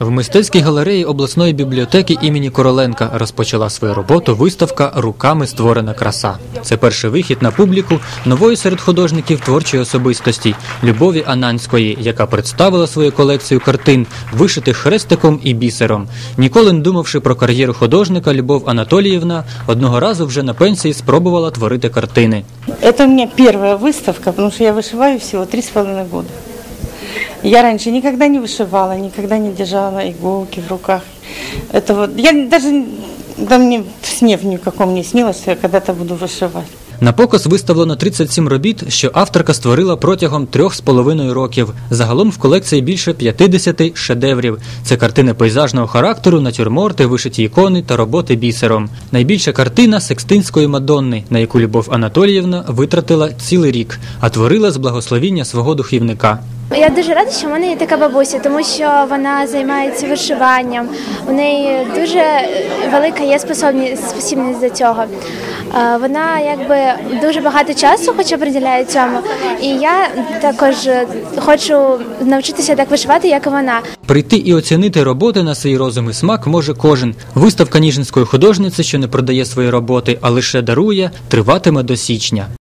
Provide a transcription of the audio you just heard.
В мистецькій галереї обласної бібліотеки імені Короленка розпочала свою роботу виставка Руками створена краса. Це перший вихід на публіку нової серед художників творчої особистості Любові Ананської, яка представила свою колекцію картин, вишитих хрестиком і бісером. Ніколи не думавши про кар'єру художника, Любов Анатоліївна одного разу вже на пенсії спробувала творити картини. Это у меня первая выставка, потому что я вышиваю всего три с половиной года. Я раньше никогда не вышивала, никогда не держала иголки в руках. Это вот, я даже, да мне в сне в никаком не снилось, что я когда-то буду вышивать. На показ виставлено 37 робіт, що авторка створила протягом трьох з половиною років. Загалом в колекції більше 50 шедеврів. Це картини пейзажного характеру, натюрморти, вишиті ікони та роботи бісером. Найбільша картина Секстинської Мадонни, на яку Любов Анатоліївна витратила цілий рік, а творила з благословіння свого духівника. Я дуже рада, що в мене є така бабуся, тому що вона займається вишиванням. У неї дуже велика є способність, спосібність до цього. Е, Вона якби дуже багато часу хоче приділяє цьому. І я також хочу навчитися так вишивати, як і вона. Прийти і оцінити роботи на свій розум і смак може кожен. Виставка ніжинської художниці, що не продає свої роботи, а лише дарує, триватиме до січня.